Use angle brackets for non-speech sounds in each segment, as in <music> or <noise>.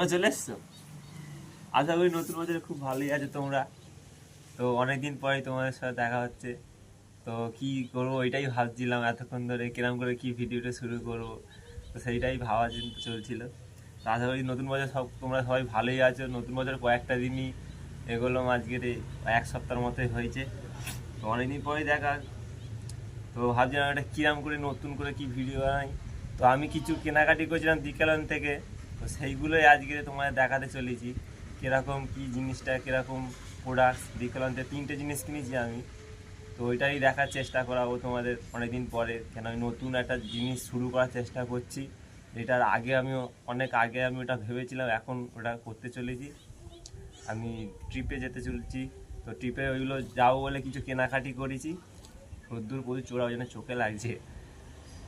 তোমরা চলে এসছো? আশা করি নতুন বছরে খুব ভালোই আছো তোমরা। তো অনেকদিন পরে তোমাদের সাথে দেখা হচ্ছে। তো কি করব ওইটাই ভাবছিলাম, এতক্ষণ ধরে কিরম করে কি ভিডিওটা শুরু করব। তো সেইটাই ভাবা চিন্তা চলছিল। তো আশা করি নতুন বছর সব, তোমরা সবাই ভালোই আছো। নতুন বছর কয়েকটা দিনই এগোলাম আজকের এক সপ্তাহের মতোই হয়েছে। তো অনেকদিন পরে দেখা তো ভাবছিলাম এটা কিরাম করে নতুন করে কি ভিডিও বানাই। তো আমি কিছু কেনাকাটি করেছিলাম বিকেলন থেকে। তো সেইগুলোই আজকে তোমাদের দেখাতে চলেছি। কীরকম কি জিনিসটা, কীরকম প্রোডাক্টস থেকে তিনটে জিনিস কিনেছি আমি। তো ওইটাই দেখার চেষ্টা করাবো তোমাদের অনেকদিন পরে। কেন আমি নতুন একটা জিনিস শুরু করার চেষ্টা করছি। এটার আগে আমি অনেক আগে আমি ওটা ভেবেছিলাম, এখন ওটা করতে চলেছি। আমি ট্রিপে যেতে চলছি। তো ট্রিপে ওইগুলো যাব বলে কিছু কেনাকাটি করেছি। রোদ্দুর প্রচুর চোরা ওই জন্য চোখে লাগছে।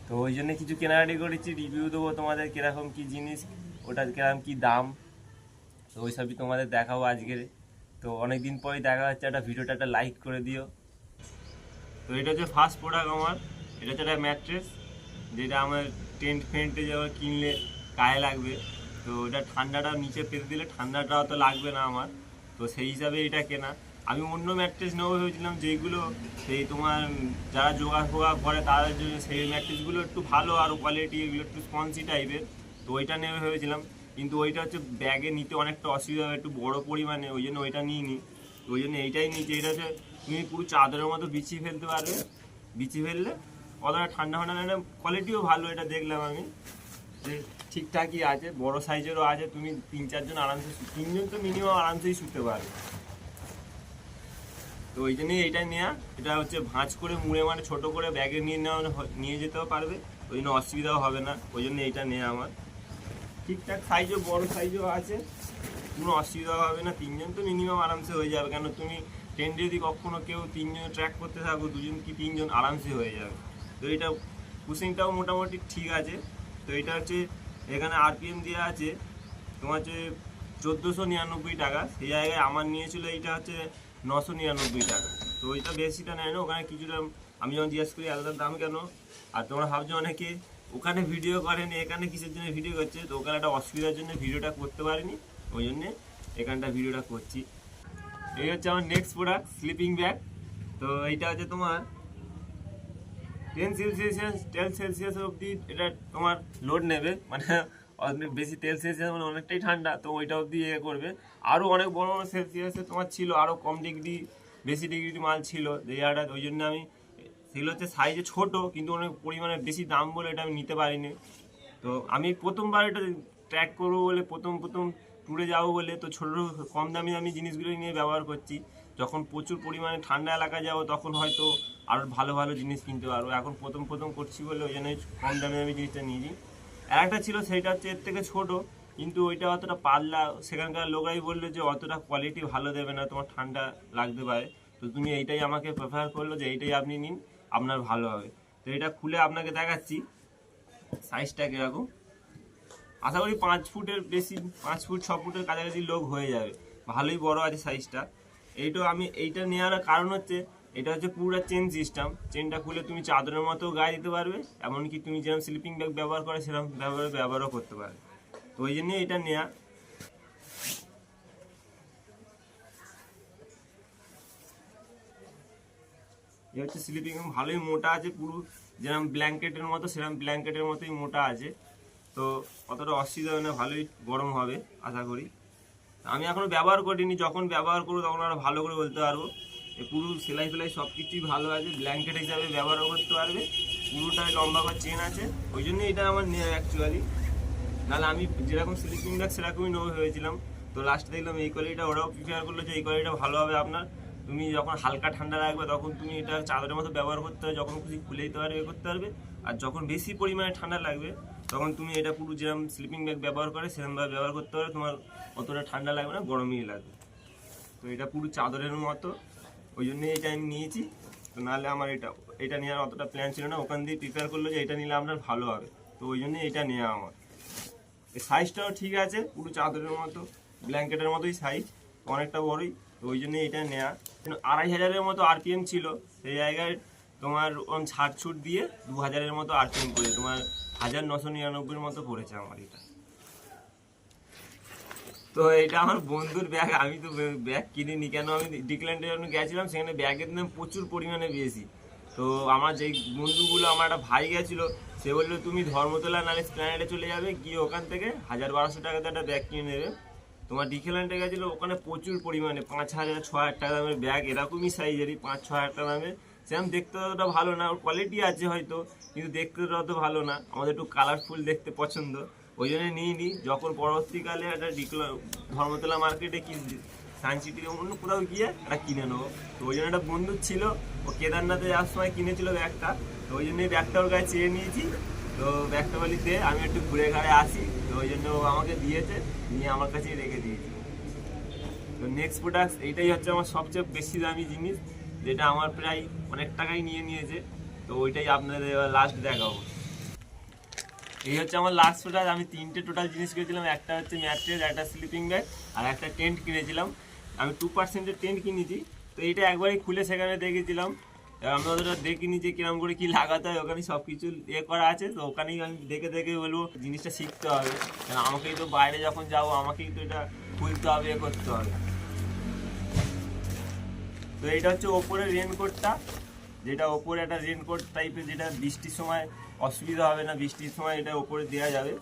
তো ওই জন্য কিছু কেনাকাটি করেছি রিভিউ দেবো তোমাদের কীরকম কী জিনিস। ওটার কীরকম কি দাম? তো ওই সবই তোমাদের দেখাবো আজকের। তো অনেক দিন পরেই দেখা হচ্ছে, একটা ভিডিওটা একটা লাইক করে দিও। তো এটা হচ্ছে ফার্স্ট প্রোডাক্ট আমার। এটা হচ্ছে একটা ম্যাট্রেস যেটা আমার টেন্ট ফেন্টে যাওয়ার কিনলে গায়ে লাগবে। তো ওটা ঠান্ডাটা নিচে পেতে দিলে ঠান্ডাটা অত লাগবে না আমার। তো সেই হিসাবে এটা কেনা। আমি অন্য ম্যাট্রেস নেব ভেবেছিলাম যেইগুলো সেই তোমার যারা যোগা ফোগা করে তাদের জন্য সেই ম্যাট্রেসগুলো একটু ভালো আর কোয়ালিটি এগুলো একটু স্পঞ্জি টাইপের তো ওইটা নেবে ভেবেছিলাম। কিন্তু ওইটা হচ্ছে ব্যাগে নিতে অনেকটা অসুবিধা হবে, একটু বড় পরিমাণে, ওই জন্য ওইটা নিই ওই জন্য এইটাই নিচ্ছি এটা হচ্ছে তুমি পুরো চাদরের মতো বিছিয়ে ফেলতে পারবে। বিছিয়ে ফেললে অতটা ঠান্ডা ফান্ডা না কোয়ালিটিও ভালো, এটা দেখলাম আমি। যে ঠিকঠাকই আছে, বড় সাইজেরও আছে, তুমি তিন চারজন আরামসে তিনজন তো মিনিমাম আরামসেই শুতে পারবে। তো ওই জন্যই এইটা নেওয়া এটা হচ্ছে ভাঁজ করে, মুড়ে মানে ছোট করে ব্যাগে নিয়ে নেওয়া, নিয়ে যেতেও পারবে। ওই জন্য অসুবিধাও হবে না। ওই জন্য এইটা নেওয়া আমার। ঠিকঠাক সাইজও বড় সাইজও আছে। কোনো অসুবিধা হবে না। তিনজন তো মিনিমাম আরামসে হয়ে যাবে। কেন তুমি ট্রেন যদি কখনো কেউ তিনজন ট্র্যাক করতে থাকো, দুজন কি তিনজন আরামসে হয়ে যাবে? তো এটা পুশিংটাও মোটামুটি ঠিক আছে। তো এটা হচ্ছে এখানে আরপিএম দেওয়া আছে। তোমার হচ্ছে চোদ্দোশো নিরানব্বই টাকা। সেই জায়গায় আমার নিয়েছিল এইটা হচ্ছে নশো নিরানব্বই টাকা। তো ওইটা বেশিটা নেয় না। ওখানে কিছুটা আমি যখন জিজ্ঞেস করি, এতটার দাম কেন? আর তোমরা ভাবছ অনেকে ওখানে ভিডিও করেনি, এখানে কিসের জন্য ভিডিও করছে? তো ওখানে একটা অসুবিধার জন্য ভিডিওটা করতে পারিনি, ওই জন্যে এখানটা ভিডিওটা করছি। এই হচ্ছে আমার নেক্সট প্রোডাক্ট স্লিপিং ব্যাগ তো এইটা হচ্ছে তোমার টেন সেলসিয়াস টেন সেলসিয়াস অবধি এটা তোমার লোড নেবে মানে অনেক বেশি তেল সেলসিয়াস মানে অনেকটাই ঠান্ডা, তো ওইটা অবধি ইয়ে করবে। আরও অনেক বড় বড় সেলসিয়াসে তোমার ছিল আরও কম ডিগ্রি বেশি ডিগ্রি মাল ছিল যে ওই জন্য আমি সেগুলো হচ্ছে সাইজে ছোট, কিন্তু অনেক পরিমাণে বেশি দাম বলে এটা আমি নিতে পারিনি। তো আমি প্রথমবার এটা ট্র্যাক করব বলে, প্রথম প্রথম ট্যুরে যাব বলে, তো ছোটো কম দামি দামি জিনিসগুলো নিয়ে ব্যবহার করছি। যখন প্রচুর পরিমাণে ঠান্ডা এলাকায় যাব, তখন হয়তো আরও ভালো ভালো জিনিস কিনতে পারব। এখন প্রথম প্রথম করছি বলে ওই জন্য কম দামি দামি জিনিসটা নিয়েছি। আর একটা ছিল সেইটা হচ্ছে এর থেকে ছোটো, কিন্তু ওইটা অতটা পাল্লা সেখানকার লোকাই বলল যে অতটা কোয়ালিটি ভালো দেবে না, তোমার ঠান্ডা লাগতে পারে। তো তুমি এইটাই আমাকে প্রেফার করল যে এইটাই আপনি নিন। আপনার ভালো হবে। তো এটা খুলে আপনাকে দেখাচ্ছি। সাইজটা কীরকম? আশা করি পাঁচ ফুটের বেশি, পাঁচ ফুট, ছ ফুটের কাছাকাছি লোক হয়ে যাবে। ভালোই বড় আছে সাইজটা এইটা আমি, এইটা নেওয়ার কারণ হচ্ছে, এটা হচ্ছে পুরো চেন সিস্টেম চেনটা খুলে তুমি চাদরের মতো গায়ে দিতে পারবে, এমনকি তুমি যেরকম স্লিপিং ব্যাগ ব্যবহার করে সেরকম ব্যবহার, ব্যবহারও করতে পারবে। তো ওই জন্যই এটা নেওয়া এ হচ্ছে স্লিপিং ভালোই মোটা আছে, পুরো যেরকম ব্ল্যাঙ্কেটের মতো সেরকম ব্ল্যাঙ্কেটের মতোই মোটা আছে। তো অতটা অসুবিধা হবে না, ভালোই গরম হবে, আশা করি। আমি এখনও ব্যবহার করিনি, যখন ব্যবহার করব তখন আরও ভালো করে বলতে পারব। এ পুরো সেলাই ফেলাই সব কিছুই ভালো আছে, ব্ল্যাঙ্কেট হিসাবে ব্যবহারও করতে পারবে। পুরোটাই লম্বা করে চেন আছে, ওই জন্যই এটা আমার নেওয়া অ্যাকচুয়ালি নাহলে আমি যেরকম স্লিপিং ব্যাগ সেরকমই নেব ভেবেছিলাম। তো লাস্টে দেখলাম এই কোয়ালিটিটা ওরাও প্রিফার করল যে এই কোয়ালিটিটা ভালো হবে আপনার। তুমি যখন হালকা ঠান্ডা রাখবে তখন তুমি এটা চাদরের মতো ব্যবহার করতে হবে, যখন খুশি খুলে দিতে পারবে করতে পারবে। আর যখন বেশি পরিমাণে ঠান্ডা লাগবে, তখন তুমি এটা পুরো যেরকম স্লিপিং ব্যাগ ব্যবহার করে সেরকমভাবে ব্যবহার করতে পারবে। তোমার অতটা ঠান্ডা লাগবে না, গরমই লাগবে। তো এটা পুরো চাদরের মতো। ওই জন্যই এটা আমি নিয়েছি। তো নাহলে আমার এটা এটা নেওয়ার অতটা প্ল্যান ছিল না। ওখান দিয়ে প্রিপেয়ার করল যে এটা নিলে আপনার ভালো হবে। তো ওই জন্যই এটা নেওয়া আমার। সাইজটাও ঠিক আছে, পুরো চাদরের মতো ব্ল্যাঙ্কেটের মতোই সাইজ অনেকটা বড়ই। ওই জন্য এটা কিন্তু আড়াই হাজারের মতো আরপিএম ছিল, সেই জায়গায় তোমার ওরকম ছাড় ছুট দিয়ে দু হাজারের মতো আরপিএম করে তোমার হাজার নশো নিরানব্বইয়ের মতো পড়েছে আমার এটা। তো এটা আমার বন্ধুর ব্যাগ, আমি তো ব্যাগ কিনিনি। কেন আমি ডিক্ল্যান্ডে যখন গেছিলাম, সেখানে ব্যাগের দাম প্রচুর পরিমাণে বেশি। তো আমার যেই বন্ধুগুলো, আমার একটা ভাই গেছিল, সে বলল, তুমি ধর্মতলা নালে স্প্ল্যানেডে চলে যাবে, গিয়ে ওখান থেকে হাজার বারোশো টাকাতে একটা ব্যাগ কিনে নেবে। তোমার ডিক্ল্যান্ডে গেছিল ওখানে প্রচুর পরিমাণে, পাঁচ হাজার, ছ হাজার টাকা দামের ব্যাগ এরকমই সাইজেরই পাঁচ, ছ হাজার টাকা দামের। সেরকম দেখতে অতটা ভালো না, ওর কোয়ালিটি আছে হয়তো, কিন্তু দেখতে অত ভালো না। আমাদের একটু কালারফুল দেখতে পছন্দ। ওই জন্য নিয়ে নিই যখন পরবর্তীকালে একটা ডিক্লা ধর্মতলা মার্কেটে কিনছি সায়েন্স সিটি অন্য কোথাও গিয়ে একটা কিনে নেব। তো ওই জন্য একটা বন্ধু ছিল, ও কেদারনাথে যাওয়ার সময় কিনেছিল ব্যাগটা। তো ওই জন্যই ব্যাগটা ওর কাছে চেয়ে নিয়েছি। তো ব্যাগটা বলি দে, আমি একটু ঘুরে ঘাড়ে আসি। তো ওই জন্য ও আমাকে দিয়েছে। নিয়ে আমার কাছেই রেখে দিয়েছি তো নেক্সট প্রোডাক্ট এইটাই হচ্ছে আমার সবচেয়ে বেশি দামি জিনিস, যেটা আমার প্রায় অনেক টাকাই নিয়ে নিয়েছে। তো ওইটাই আপনাদের এবার লাস্ট দেখাবো। এই হচ্ছে আমার লাস্ট প্রোডাক্ট আমি তিনটে টোটাল জিনিস কিনেছিলাম, একটা হচ্ছে ম্যাট্রেস একটা স্লিপিং ব্যাগ আর একটা টেন্ট কিনেছিলাম। আমি টু পার্সেন্টের টেন্ট কিনেছি। তো এইটা একবারই খুলে সেখানে দেখেছিলাম। এবার আমি অতটা দেখিনি যে কিরম করে কি লাগাতে হয়, ওখানে সব কিছু এ করা আছে, তো ওখানেই আমি দেখে দেখে বলব, জিনিসটা শিখতে হবে। কারণ আমাকেই তো বাইরে যখন যাব, আমাকেই তো এটা খুলতে হবে, এ করতে হবে। তো এটা হচ্ছে ওপরের রেনকোটটা যেটা ওপরে একটা রেনকোট টাইপের যেটা বৃষ্টির সময় অসুবিধা হবে না, বৃষ্টির সময় এটা ওপরে দেওয়া যাবে।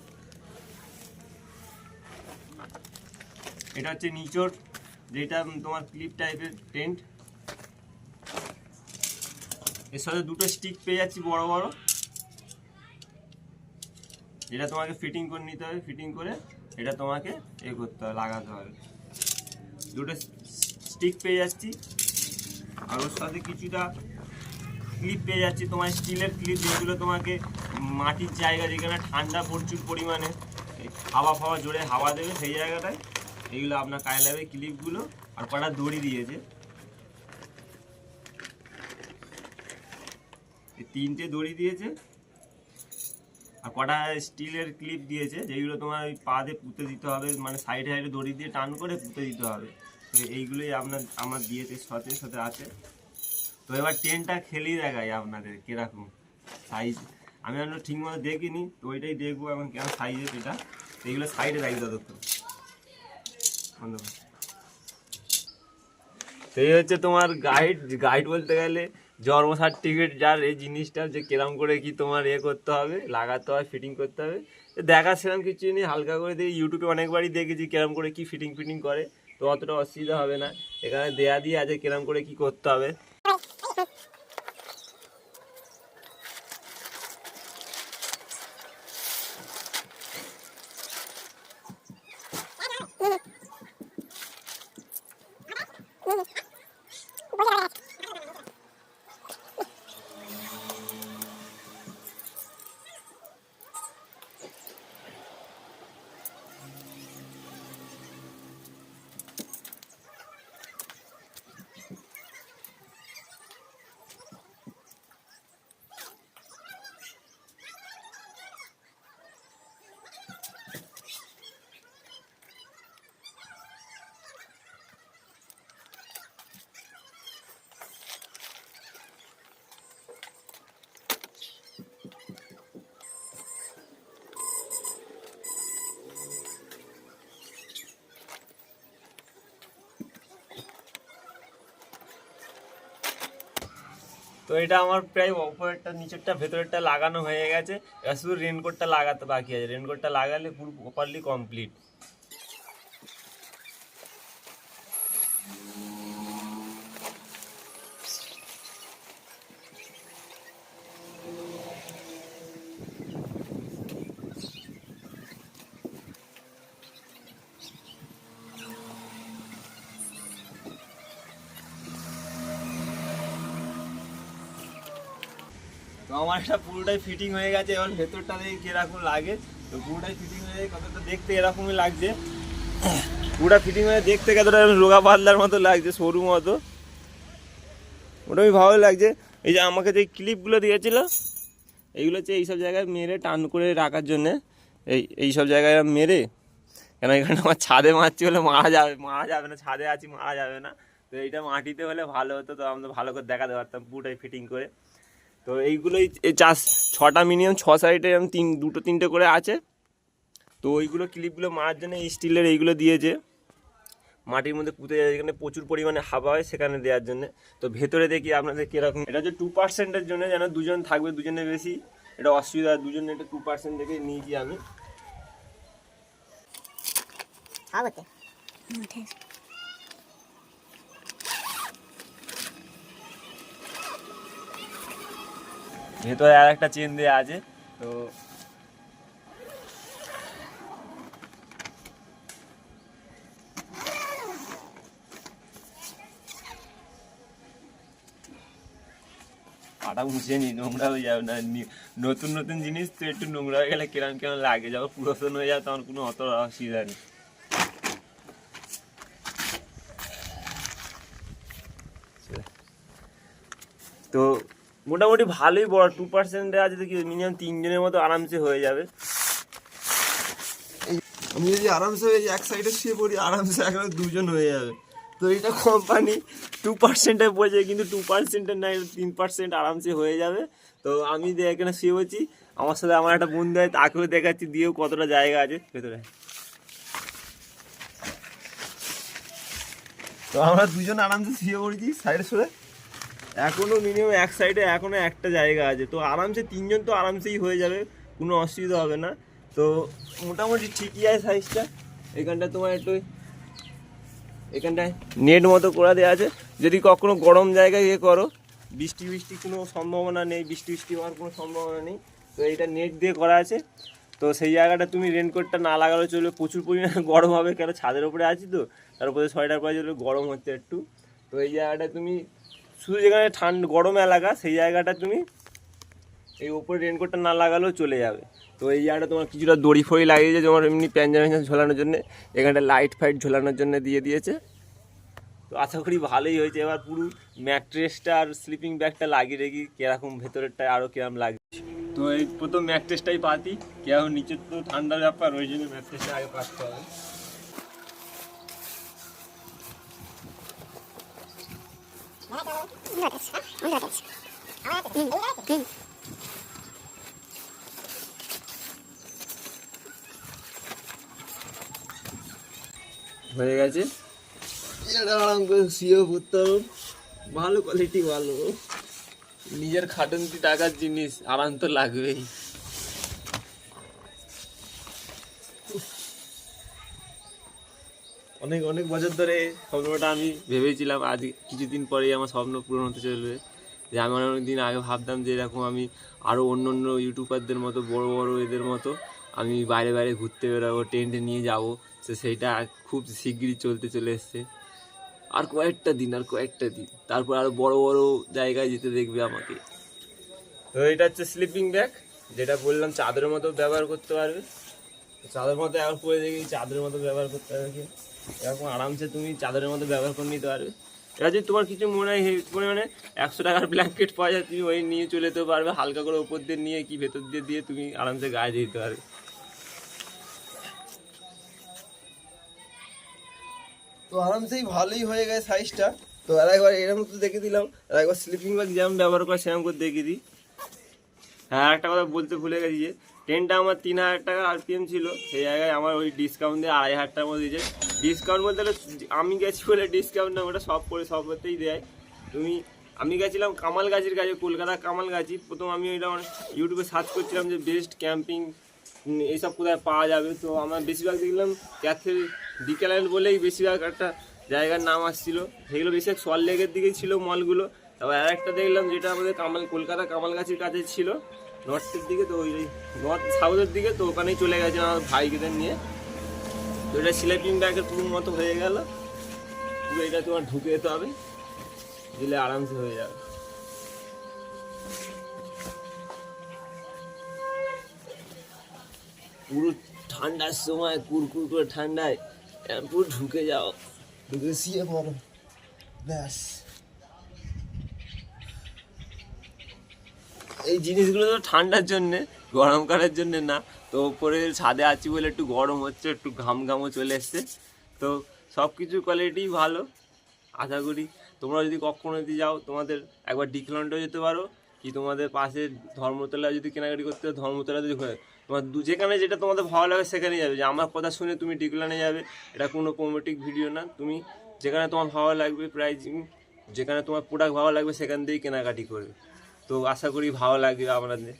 এটা হচ্ছে নিচোর, যেটা তোমার ক্লিপ টাইপের টেন্ট এর সাথে দুটো স্টিক পেয়ে যাচ্ছি বড় বড়। এটা তোমাকে ফিটিং করে নিতে হবে ফিটিং করে এটা তোমাকে এ করতে হবে, লাগাতে হবে। দুটো স্টিক পেয়ে যাচ্ছি। আর ওর সাথে কিছুটা ক্লিপ পেয়ে যাচ্ছি, তোমার স্টিলের ক্লিপ যেগুলো তোমাকে মাটির জায়গা যেখানে ঠান্ডা প্রচুর পরিমাণে হাওয়া ফাওয়া জোরে হাওয়া দেবে সেই জায়গাটায় এইগুলো আপনার কাজে লাগবে ক্লিপগুলো আর কটা দড়ি দিয়েছে। তিনটে দড়ি দিয়েছে আর কটা স্টিলের ক্লিপ দিয়েছে যেগুলো তোমার ওই পা দিয়ে পুঁতে দিতে হবে মানে সাইডে সাইডে দড়ি দিয়ে টান করে পুঁতে দিতে হবে। তো এইগুলোই আপনার, আমার দিয়েছে সাথে সাথে আছে। তো এবার ট্রেনটা খেলেই দেখাই আপনাদের কীরকম সাইজ আমি আমরা ঠিকমতো দেখিনি, তো ওইটাই দেখব এখন কেন সাইজের এটা। তো এইগুলো সাইডে রাখি ততক্ষণ তো। এই হচ্ছে তোমার গাইড গাইড বলতে গেলে জন্ম সার্টিফিকেট যার এই জিনিসটা যে কিরম করে কি তোমার ইয়ে করতে হবে, লাগাতে হয় ফিটিং করতে হবে। তো দেখার সেরকম কিছু নেই হালকা করে দিয়ে ইউটিউবে অনেকবারই দেখেছি কিরম করে কি ফিটিং ফিটিং করে, তো অতটা অসুবিধা হবে না। এখানে দেয়া দিয়ে আছে কিরম করে কি করতে হবে। <laughs> <laughs> তো এটা আমার প্রায় অপরেরটা নিচেরটা, ভেতরেরটা লাগানো হয়ে গেছে। এবার শুধু রেনকোটটা লাগাতে বাকি আছে। রেনকোটটা লাগালে পুরো প্রপারলি কমপ্লিট তো আমার এটা পুরোটাই ফিটিং হয়ে গেছে, এবার ভেতরটা দেখি কীরকম লাগে। তো পুরোটাই ফিটিং হয়ে কতটা দেখতে এরকমই লাগছে। পুরোটা ফিটিং হয়ে দেখতে কতটা রোগা পাতলার মতো লাগছে, সরু মতো। ওটাই ভালো লাগছে। এই যে আমাকে যে ক্লিপগুলো দিয়েছিল, এইগুলো হচ্ছে এইসব জায়গায় মেরে টান করে রাখার জন্যে। এই এই সব জায়গায় মেরে, কেন এখানে আমার ছাদে মারছি বলে মারা যাবে মারা যাবে না, ছাদে আছি, মারা যাবে না। তো এইটা মাটিতে হলে ভালো হতো, তো আমরা ভালো করে দেখাতে পারতাম পুরোটাই ফিটিং করে। তো এইগুলোই এই চাষ ছটা মিনিমাম ছ সাইডে এরকম তিন দুটো তিনটে করে আছে। তো ওইগুলো ক্লিপগুলো মারার জন্য স্টিলের এইগুলো দিয়েছে। মাটির মধ্যে পুঁতে যায় যেখানে প্রচুর পরিমাণে হাওয়া হয় সেখানে দেওয়ার জন্য। তো ভেতরে দেখি আপনাদের কীরকম। এটা হচ্ছে টু পার্সেন্টের জন্য যেন দুজন থাকবে দুজনের বেশি। এটা অসুবিধা দুজনে এটা টু পার্সেন্ট থেকে নিয়েছি আমি। ভেতরে আর একটা চেন দেওয়া আছে, তো পাটা মুছে নি, নোংরা হয়ে যাবে না নতুন নতুন জিনিস তো একটু নোংরা হয়ে গেলে কিরম কেমন লাগে, যখন পুরাতন হয়ে যাবে তখন কোনো অত অসুবিধা নেই। তো মোটামুটি ভালোই বড় টু পার্সেন্টে আছে তো কি মিনিমাম তিনজনের মতো আরামসে হয়ে যাবে। আমি যদি আরামসে এক সাইডে শুয়ে পড়ি, আরামসে একেবারে দুজন হয়ে যাবে। তো এটা কোম্পানি টু পার্সেন্টে বলছে কিন্তু টু পার্সেন্টের নাই, তিন পার্সেন্ট আরামসে হয়ে যাবে। তো আমি যে এখানে শুয়ে বলছি আমার সাথে আমার একটা বন্ধু আছে, তাকেও দেখাচ্ছি, দিয়েও কতটা জায়গা আছে ভেতরে। তো আমরা দুজন আরামসে শুয়ে পড়েছি সাইডে সরে এখনও মিনিমাম এক সাইডে এখনও একটা জায়গা আছে। তো আরামসে তিনজন তো আরামসেই হয়ে যাবে, কোনো অসুবিধা হবে না। তো মোটামুটি ঠিকই আছে সাইজটা এখানটা তোমার একটু এখানটায় নেট মতো করে দেওয়া আছে। যদি কখনো গরম জায়গায় ইয়ে করো, বৃষ্টি বৃষ্টি কোনো সম্ভাবনা নেই, বৃষ্টি বৃষ্টি হওয়ার কোনো সম্ভাবনা নেই। তো এটা নেট দিয়ে করা আছে। তো সেই জায়গাটা তুমি রেনকোটটা না লাগালে চলবে। প্রচুর পরিমাণে <laughs> গরম হবে, কেন ছাদের উপরে আছি তো, তার উপরে সোয়েটার পরে চলবে, গরম হচ্ছে একটু। তো এই জায়গাটা তুমি শুধু যেখানে ঠান্ডা, গরম এলাকা, সেই জায়গাটা তুমি এই উপরে রেনকোটটা না লাগালেও চলে যাবে। তো এই জায়গাটা তোমার কিছুটা দড়ি ফড়ি লাগিয়েছে, তোমার এমনি প্যাঞ্জা প্যাঞ্জা ঝোলানোর জন্য। এখানটা লাইট ফাইট ঝোলানোর জন্য দিয়ে দিয়েছে। তো আশা করি ভালোই হয়েছে। এবার পুরো ম্যাট্রেসটা আর স্লিপিং ব্যাগটা লাগিয়ে রেখি কীরকম ভেতরেরটা আরও কিরম লাগছে। তো এই প্রথম ম্যাট্রেসটাই পাতি। কেউ নিচের তো ঠান্ডার ব্যাপার, ওই জন্য ম্যাট্রেসটা আগে পাততে হবে। হয়ে গেছে? পড়তে হবে। ভালো কোয়ালিটি ভালো। নিজের খাটন্তি টাকার জিনিস আরাম তো লাগবেই। অনেক অনেক বছর ধরে স্বপ্নটা আমি ভেবেছিলাম, আজ কিছুদিন পরেই আমার স্বপ্ন পূরণ হতে চলবে। যে আমি অনেক দিন আগে ভাবতাম যে এরকম আমি আরও অন্য অন্য ইউটিউবারদের মতো, বড় বড় এদের মতো আমি বাইরে বাইরে ঘুরতে বেরোবো, টেন্টে নিয়ে যাব। তো সেইটা খুব শিগগিরই চলতে চলে এসছে। আর কয়েকটা দিন, আর কয়েকটা দিন। তারপর আরও বড় বড় জায়গায় যেতে দেখবে আমাকে। তো এটা হচ্ছে স্লিপিং ব্যাগ যেটা বললাম চাদরের মতো ব্যবহার করতে পারবে। চাদরের মতো এখন পরে দেখি চাদরের মতো ব্যবহার করতে পারবে এরকম আরামসে তুমি চাদরের মতো ব্যবহার করে নিতে পারবে। এবার যদি তোমার কিছু মনে হয় পরিমাণে একশো টাকার ব্ল্যাঙ্কেট পাওয়া যায়, তুমি ওই নিয়ে চলে যেতে পারবে। হালকা করে ওপর দিয়ে নিয়ে, কি ভেতর দিয়ে দিয়ে তুমি আরামসে গায়ে দিতে পারবে। তো আরামসেই ভালোই হয়ে গেছে সাইজটা তো আর একবার এরকম তো দেখে দিলাম। আর একবার স্লিপিং ব্যাগ যেমন ব্যবহার করে সেরকম করে দেখিয়ে দিই। হ্যাঁ একটা কথা বলতে ভুলে গেছি যে ট্রেনটা আমার তিন হাজার টাকা আরপিএম ছিল, সেই জায়গায় আমার ওই ডিসকাউন্ট দিয়ে আড়াই হাজার টাকা মতো দিয়েছে। ডিসকাউন্ট বলতে গেলে আমি গেছি বলে ডিসকাউন্ট না, ওটা সব করে সব করতেই দেয়। তুমি, আমি গেছিলাম কামালগাছির কাছে কলকাতা কামালগাছি প্রথম আমি ওইটা ইউটিউবে সার্চ করছিলাম যে বেস্ট ক্যাম্পিং এইসব কোথায় পাওয়া যাবে। তো আমরা বেশিরভাগ দেখলাম ক্যাথের বিকেল্যান্ড বলেই বেশিরভাগ একটা জায়গার নাম আসছিল। সেগুলো বেশিরভাগ সল লেকের দিকেই ছিল মলগুলো তারপর আর একটা দেখলাম যেটা আমাদের কামাল কলকাতা কামালগাছির কাছে ছিল। নর্থের দিকে তো ওই নর্থ সাউথের দিকে তো ওখানেই চলে গেছে আমার ভাইকেদের নিয়ে। তো এটা স্লিপিং ব্যাগের পুরো মতো হয়ে গেল। পুরো এটা তোমার ঢুকে যেতে হবে। দিলে আরামসে হয়ে যাবে। পুরো ঠান্ডার সময়, কুরকুর করে ঠান্ডায় পুরো ঢুকে যাও। ঢুকে শুয়ে পড়ো। ব্যাস। এই জিনিসগুলো তো ঠান্ডার জন্যে গরমকালের জন্য না। তো ওপরে ছাদে আছি বলে একটু গরম হচ্ছে, একটু ঘাম ঘামও চলে এসছে। তো সব কিছুর কোয়ালিটি ভালো, আশা করি। তোমরা যদি কখনো যদি যাও, তোমাদের একবার ডিক্লান্ডও যেতে পারো, কি তোমাদের পাশে ধর্মতলা যদি কেনাকাটি করতে হয় ধর্মতলা যদি হয় তোমার দু যেখানে যেটা তোমাদের ভালো লাগে সেখানে যাবে। যে আমার কথা শুনে তুমি ডিক্লানে যাবে, এটা কোনো প্রোমোটিক ভিডিও না। তুমি যেখানে তোমার ভালো লাগবে প্রাইজিং যেখানে তোমার প্রোডাক্ট ভালো লাগবে, সেখান থেকেই কেনাকাটি করবে। তো আশা করি ভালো লাগবে আপনাদের।